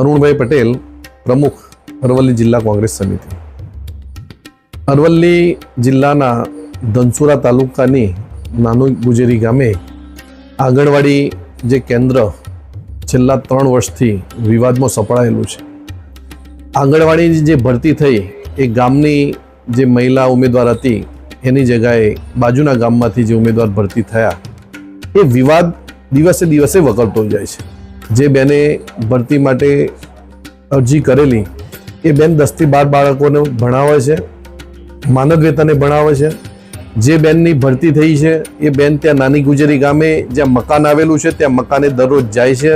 અરુણભાઈ પટેલ પ્રમુખ અરવલ્લી જિલ્લા કોંગ્રેસ સમિતિ. અરવલ્લી જિલ્લાના ધનસુરા તાલુકાની નાનું ગુજેરી ગામે આંગણવાડી જે કેન્દ્ર છેલ્લા ત્રણ વર્ષથી વિવાદમાં સપડાયેલું છે. આંગણવાડીની જે ભરતી થઈ એ ગામની જે મહિલા ઉમેદવાર હતી એની જગ્યાએ બાજુના ગામમાંથી જે ઉમેદવાર ભરતી થયા એ વિવાદ દિવસે દિવસે વકરતો જાય છે. જે બેને ભરતી માટે અરજી કરેલી, એ બેન દસથી બાર બાળકોને ભણાવે છે માનદ વેતને ભણાવે છે. જે બેનની ભરતી થઈ છે, એ બેન ત્યાં નાની ગુજરી ગામે જ્યાં મકાન આવેલું છે, ત્યાં મકાને દરરોજ જાય છે.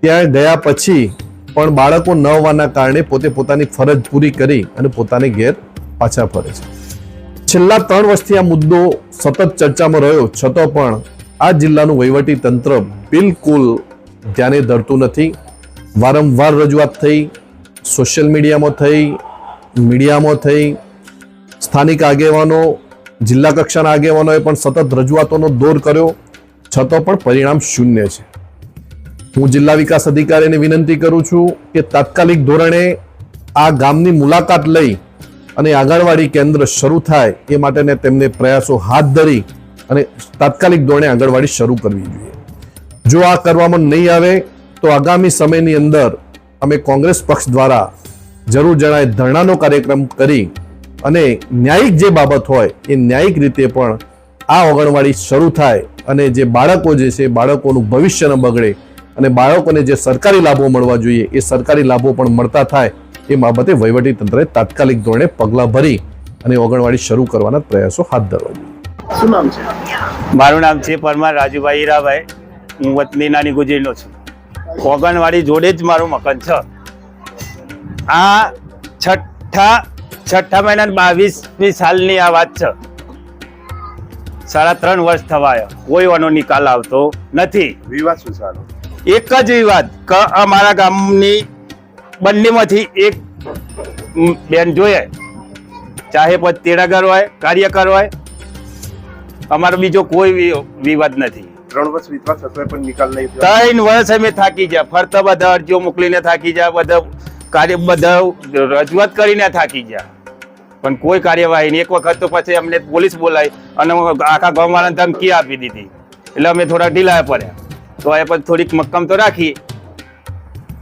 ત્યાં ગયા પછી પણ બાળકો ન હોવાના કારણે પોતે પોતાની ફરજ પૂરી કરી અને પોતાને ઘેર પાછા ફરે છે. છેલ્લા ત્રણ વર્ષથી આ મુદ્દો સતત ચર્ચામાં રહ્યો, છતાં પણ આ જિલ્લાનું વહીવટી તંત્ર બિલકુલ ધ્યાને ધરતું નથી. વારંવાર રજૂઆત થઈ, સોશિયલ મીડિયામાં થઈ મીડિયામાં થઈ. સ્થાનિક આગેવાનો, જિલ્લા કક્ષાના આગેવાનોએ પણ સતત રજૂઆતોનો દોર કર્યો. છતાં પણ પરિણામ શૂન્ય છે. હું જિલ્લા વિકાસ અધિકારીને વિનંતી કરું છું કે તાત્કાલિક ધોરણે આ ગામની મુલાકાત લઈ અને આંગણવાડી કેન્દ્ર શરૂ થાય એ માટેને તેમને પ્રયાસો હાથ ધરી અને તાત્કાલિક ધોરણે આંગણવાડી શરૂ કરવી જોઈએ. જો આ કરવામાં નહીં આવે તો આગામી સમયની અંદર અમે કોંગ્રેસ પક્ષ દ્વારા જરૂર જણાય ધરણાનો કાર્યક્રમ કરી અને ન્યાયિક જે બાબત હોય એ ન્યાયિક રીતે પણ આ આંગણવાડી શરૂ થાય અને જે બાળકો જે છે બાળકોનું ભવિષ્ય ન બગડે અને બાળકોને જે સરકારી લાભો મળવા જોઈએ એ સરકારી લાભો પણ મળતા થાય એ બાબતે વહીવટી તંત્રએ તાત્કાલિક ધોરણે પગલાં ભરી અને ઓગણવાડી શરૂ કરવાના પ્રયાસો હાથ ધરવા જોઈએ. શું નામ છે? મારું નામ છે પરમાર રાજુભાઈ હીરાભાઈ. હું વતની નાની ગુજરીનો છું. કોગનવાડી જોડે જ મારું મકાન છે. આ છઠ્ઠા છઠ્ઠા મહિના બાવીસમી સાલની આ વાત છે. સાડા ત્રણ વર્ષ થવાય. કોઈ વાનો નિકાલ આવતો નથી. વિવાદ શું સારો એક જ વિવાદ કે અમારા ગામની બંનેમાંથી એક બેન જોઈએ ચાહે પછી તેડાગર હોય કાર્યકર હોય. અમારો બીજો કોઈ વિવાદ નથી. ત્રણ વર્ષ વીતવા છતાં પણ નિકાલ નહીં ત્રણ વર્ષ અમે થાકી ગયા. ફરતા બધા અરજીઓ મોકલીને થાકી ગયા બધા કાર્ય બધા રજૂઆત કરીને થાકી ગયા. પણ કોઈ કાર્યવાહી નહીં. એક વખત તો પછી અમને પોલીસ બોલાવી અને આખા ગામવાળાને ધમકી આપી દીધી. એટલે અમે થોડા ઢીલા પડ્યા. તો એ પછી થોડીક મક્કમ તો રાખી.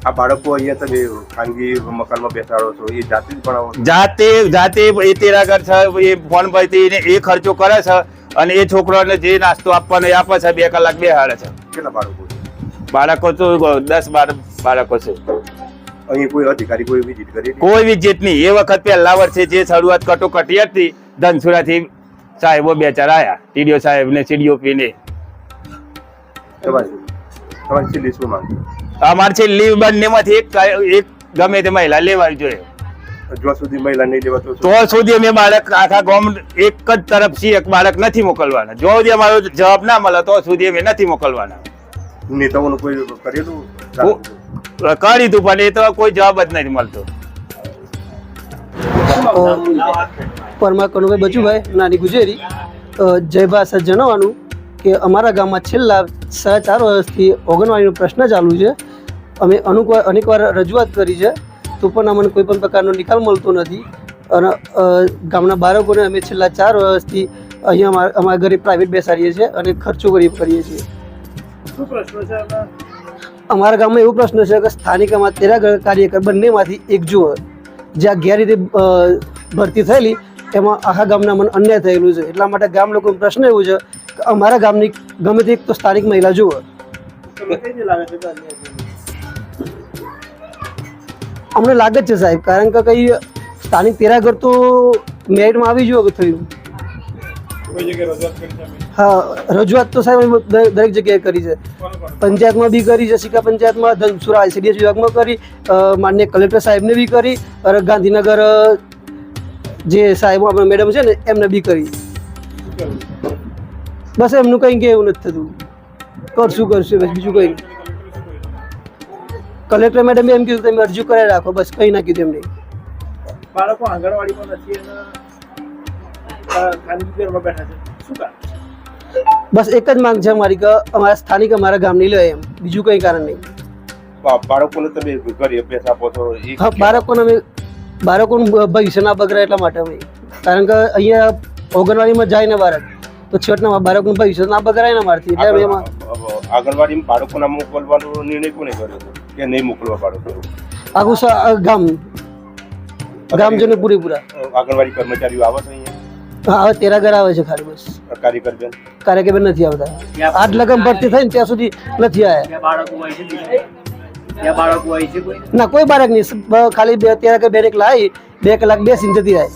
આ બાળકો અહીંયા તમે ખાનગી મકાનમાં બેસાડો છો એ જાતે જ ભણાવો જાતે જાતે એ તેરા ઘર છે એ ફોન પરથી એ ખર્ચો કરે છે. અને એ છોકરાને જે નાસ્તો આપવાનો એ આપે છે બે કલાક છે. કેટલા બાળકો છે? બાળકો તો દસ બાર બાળકો છે. અહીં કોઈ અધિકારી કોઈ વિઝિટ કરી કોઈ વિજેત નહીં. એ વખત પહેલા વર્ષે જે શરૂઆત કટોકટી હતી ધનસુરાથી સાહેબો બે ચાર આવ્યા ટીડીઓ સાહેબ ને સીડીઓપી ને અમારે છે લીવ બંને માંથી એક એક ગમે તે મહિલા લેવાવી જોઈએ. જ્યાં સુધી મહિલા નહીં લેવા તો સુધી અમે બાળક આખા ગામ એક જ તરફથી એક બાળક નથી મોકલવાના. જો સુધી અમારો જવાબ ના મળે તો સુધી અમે નથી મોકલવાના. નેતાઓનું કોઈ કરેલું કરી દઉં પણ એ તો કોઈ જવાબ જ નથી મળતો. પરમા કનુભાઈ બચુભાઈ નાની ગુજેરી. જય ભાષા જણાવવાનું કે અમારા ગામમાં છેલ્લા સાડા ચાર વર્ષથી ઓગણવાડીનો પ્રશ્ન ચાલુ છે. અમે અનુક અનેકવાર રજૂઆત કરી છે. તો પણ અમને કોઈ પણ પ્રકારનો નિકાલ મળતો નથી. અને ગામના બાળકોને અમે છેલ્લા ચાર વર્ષથી અહીંયા અમારા અમારા ઘરે પ્રાઇવેટ બેસાડીએ છીએ અને ખર્ચો કરી કરીએ છીએ. અમારા ગામમાં એવો પ્રશ્ન છે કે સ્થાનિક અમારા તેરા કાર્યકર બંનેમાંથી એક જુઓ. જ્યાં ગેરરીતે ભરતી થયેલી એમાં આખા ગામના મને અન્યાય થયેલું છે. એટલા માટે ગામ લોકોનો પ્રશ્ન એવું છે કે અમારા ગામની ગમે તે એક તો સ્થાનિક મહિલા જુઓ. અમને લાગે જ છે સાહેબ કારણ કે કઈ સ્થાનિક તેરાગર તો મેરિટમાં આવી જુઓ થયું. હા રજૂઆત તો સાહેબ દરેક જગ્યાએ કરી છે. પંચાયતમાં બી કરી છે સિક્કા પંચાયતમાં ધનસુરા આઈસીડીએસ વિભાગમાં કરી માન્ય કલેક્ટર સાહેબને બી કરી અને ગાંધીનગર જે સાહેબ આપણા મેડમ છે ને એમને બી કરી. બસ એમનું કંઈ કે એવું નથી થતું. કરશું કરશું બસ બીજું કંઈ. કલેક્ટર મેડમ એમ કીધું તમે અરજી કરાવી રાખો બસ કંઈ ના કીધું એમને બાળકો આંગણવાડીમાં નથી અને ખાનગી બેઠા છે. શું કારણ બસ એક જ માંગ છે અમારી કે અમારા સ્થાનિક અમારા ગામની લે એમ. બીજું કંઈ કારણ નહીં. બાળકોને તમે ઘરે અભ્યાસ આપો છો હા બાળકોને અમે બાળકોનું ભવિષ્ય ના બગડે એટલા માટે અમે. કારણ કે અહીંયા ઓગણવાડીમાં જાય ને બાળક તો છેવટના બાળકનું ભવિષ્ય ના બગડાય ને મારથી એટલે એમાં આંગણવાડીમાં બાળકોના મોકલવાનો નિર્ણય કોને કર્યો? હતો કે નહીં મોકલવા બાળકો આખું ગામ. ગામજનો પૂરેપૂરા. આંગણવાડી કર્મચારીઓ આવે છે અહીંયા? હા તેરા ઘર આવે છે ખાલી બસ. નથી આવતા. આઠ લગન ભરતી થઈને ત્યાં સુધી નથી આવ્યા ના કોઈ બાળક નહીં. ખાલી બે તેરા કે બે કલાક આવી બે કલાક બેસીને જતી રહે.